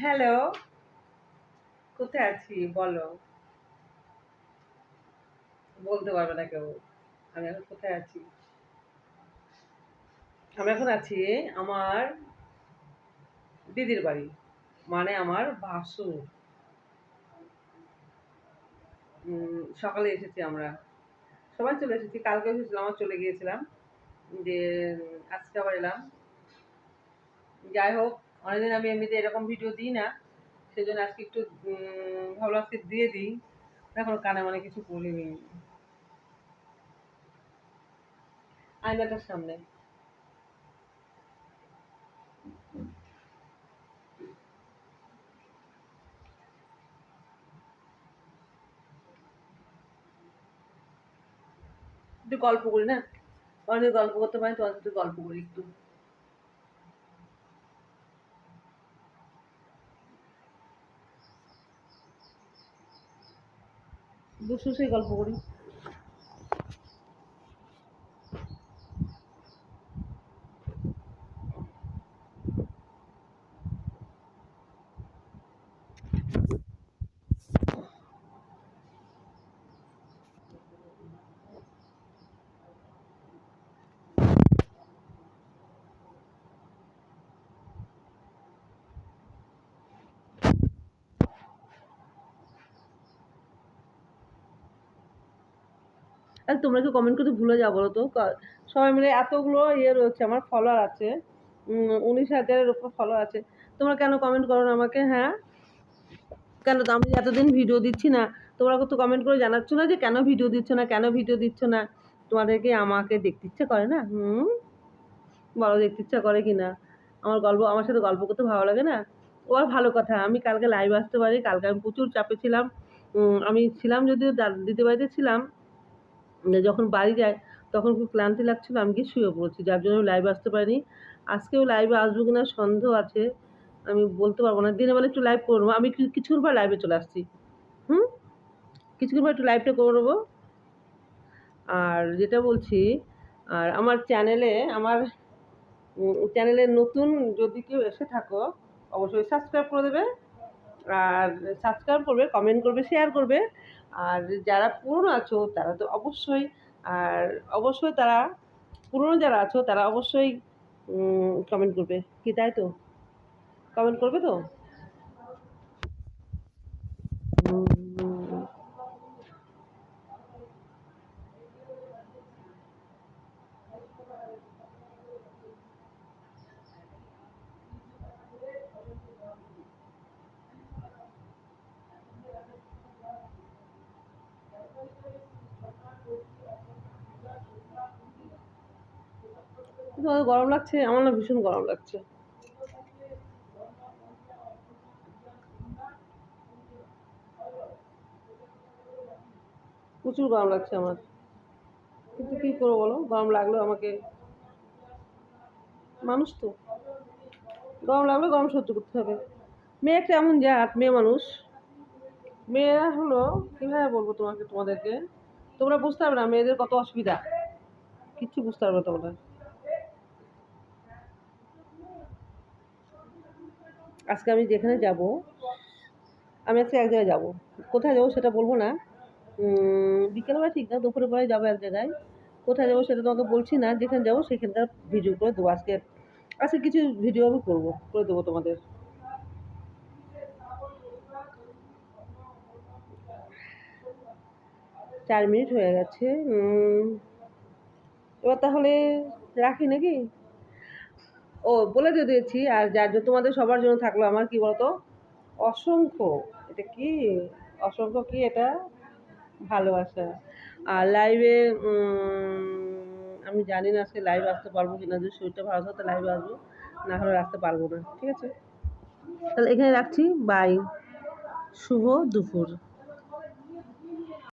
Hello কোথায় আছি? বলো। বলতে পারবে না কেউ। আমি এখন কোথায় আছি? আমি এখন আছি আমার দিদির বাড়ি মানে আমার ভাসুর। সকালে এসেছি আমরা। সবাই চলে এসেছি। কালকে এসেছিলাম আমার চলে গিয়েছিলাম। যে, আজকে আবার এলাম। যাই হোক অনেকদিন আমি এমনিতে এরকম ভিডিও দিই না সেই জন্য আজকে একটু ভালো আজকে দিয়ে দিই। এখন কানে মানে কিছু বলিনি। আয়নাটার সামনে। একটু গল্প করি না? অনেক গল্প করতে পারি তো একটু গল্প করি একটু। বসে গল্প করি আর তোমরা কি কমেন্ট করতে ভুলে যাও বলো তো? সবাই মিলে এতগুলো ইয়ে রয়েছে, আমার ফলোয়ার আছে। উনিশ হাজারের উপর ফলো আছে। তোমরা কেন কমেন্ট করো না আমাকে হ্যাঁ? কেন তো আমি এতদিন ভিডিও দিচ্ছি না। তোমরা তো কমেন্ট করে জানাচ্ছ না যে কেন ভিডিও দিচ্ছ না, কেন ভিডিও দিচ্ছ না? তোমাদেরকে আমাকে দেখতে ইচ্ছা করে না? হুম? বলো দেখতে ইচ্ছা করে কি না? আমার গল্প, আমার সাথে গল্প করতে ভালো লাগে না? ও আর ভালো কথা, আমি কালকে লাইভ আসতে পারি, কালকে আমি প্রচুর চাপে ছিলাম। আমি ছিলাম যদিও, দিদি বাড়িতে ছিলাম। যখন বাড়ি যায়, তখন খুব ক্লান্তি লাগছিল, আমি গিয়ে শুয়ে পড়েছি, যার জন্য লাইভে আসতে পারিনি। আজকেও লাইভে আসব কিনা সন্দেহ আছে, আমি বলতে পারব না। দিনের বেলা একটু লাইভ করব আমি কিছুক্ষণ পর লাইভে চলে আসছি। হুম? কিছুক্ষণ পর একটু লাইভটা করে নেব। আর যেটা বলছি, আর আমার চ্যানেলে আমার চ্যানেলে নতুন যদি কেউ এসে থাকো, অবশ্যই সাবস্ক্রাইব করে দেবে। আর সাবস্ক্রাইব করবে কমেন্ট করবে শেয়ার করবে। আর যারা পুরনো আছো, তারা তো অবশ্যই, আর অবশ্যই তারা, পুরনো যারা আছো, তারা অবশ্যই কমেন্ট করবে। কি তাই তো? কমেন্ট করবে তো? তোমাদের গরম লাগছে, আমার না ভীষণ গরম লাগছে। প্রচুর গরম লাগছে আমার। কিন্তু কী করব বলো? গরম লাগল আমাকে মানুষ তো। গরম লাগলে গরম সহ্য করতে হবে। মেয়ে একটা এমন জাত? মেয়ে মানুষ। মেয়েরা হলো, কীভাবে বলব তোমাকে, তোমাদেরকে? তোমরা বুঝতে পারবে না, মেয়েদের কত অসুবিধা। কিচ্ছু বুঝতে পারবে তোমরা। আজকে আমি যেখানে যাব, আমি আজকে এক জায়গায় যাব। কোথায় যাব সেটা বলব না। বিকেলবেলা ঠিক না দুপুরে পরে যাব এক জায়গায়। কোথায় যাব সেটা তোমাকে বলছি না, যেখানে যাব সেখানকার ভিডিও করে দেবো। আজকে আজকে কিছু ভিডিও আমি করব, করে দেবো তোমাদের। চার মিনিট হয়ে গেছে এবার তাহলে রাখি নাকি? ও, বলে দিয়ে দিয়েছি, আর যার জন্য তোমাদের সবার জন্য থাকল আমার, কি বলতো? অসংখ্য, এটা কি? অসংখ্য কি এটা? ভালোবাসা। আর লাইভে আমি জানি না আজকে লাইভে আসতে পারব কি না যদি শরীরটা ভালো থাকে লাইভে আসব, না হলে আসতে পারব না, ঠিক আছে? তাহলে এখানে রাখছি বাই শুভ দুপুর।